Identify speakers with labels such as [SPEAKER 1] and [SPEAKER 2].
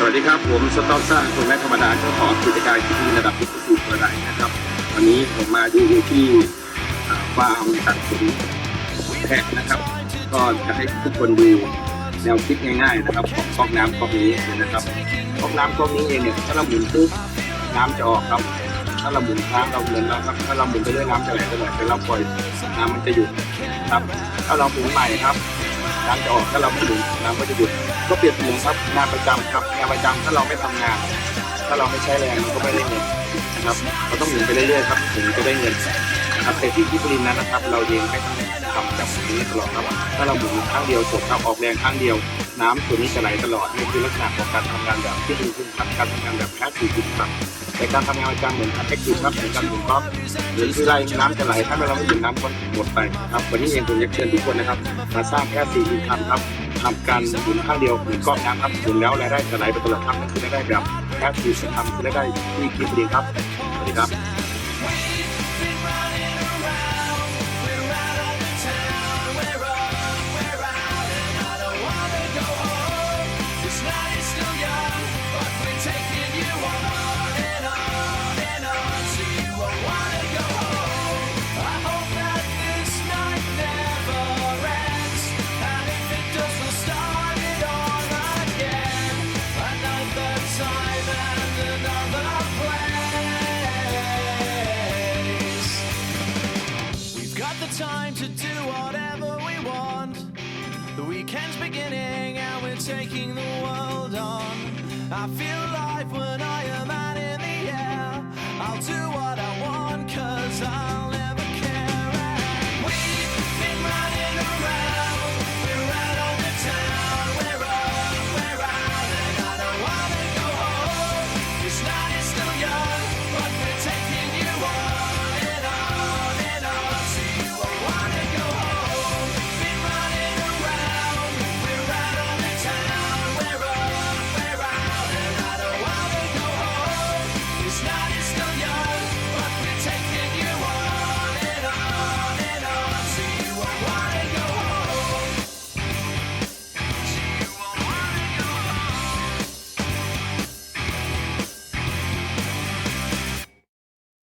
[SPEAKER 1] สวัสดีครับ ผมสต๊อกสร้างคนแม่ธรรมดาเจ้าของกิจการที่ระดับพิเศษกระไดนะครับ วันนี้ผมมาดูที่ฟาร์มตัดขนแพะนะครับ ก็จะให้ทุกคนดูแนวคิดง่ายๆนะครับของก๊อกน้ำก๊อกนี้นะครับก๊อกน้ำก๊อกนี้เองเนี่ยถ้าเราหมุนปุ๊บน้ำจะออกครับ ถ้าเราหมุนค้างเราเหมือนเราครับ ถ้าเราหมุนไปเรื่อยน้ำจะไหลไปเลยแต่เราปล่อยน้ำมันจะหยุดครับ ถ้าเราหมุนใหม่ครับ น้ำจะออกถ้าเราไม่หยุดน้ำก็จะหยุดก็เปรียบเสมือนครับงานประจำครับงานประจำถ้าเราไม่ทำงาน ถ้าเราไม่ใช้แรงมันก็ไม่ได้เงินนะครับเราต้องหมุนไปเรื่อยๆครับถึงจะได้เงินนะครับแต่ที่ที่ปรินนั้นนะครับ เราเองไม่ต้องทำแบบนี้ตลอดครับถ้าเราหมุนครั้งเดียวจบครับออกแรงครั้งเดียว น้ำตัวนี้จะไหลตลอดนี่คือลักษณะของการทำงานแบบที่ดีขึ้นครับการทำงานแบบแพสซีฟครับแต่การทำงานประจำเหมือนการแอคทีฟครับเหมือนการหมุนก๊อกหรือที่ไรน้ำจะไหลถ้าเราไม่หยุดน้ำก็หมดไปครับวันนี้เองผมอยากเชิญทุกคนนะครับมาสร้างแพสซีฟครับครับทำการหมุนข้างเดียวหมุนก้อนน้ำครับหมุนแล้วรายได้จะไหลไปตลอดทั้งนั่นคือรายได้แบบแค่สี่สิบทำคือรายได้ที่คิดดีครับสวัสดีครับ
[SPEAKER 2] to do whatever we want. The weekend's beginning and we're taking the world on. I feel alive when I am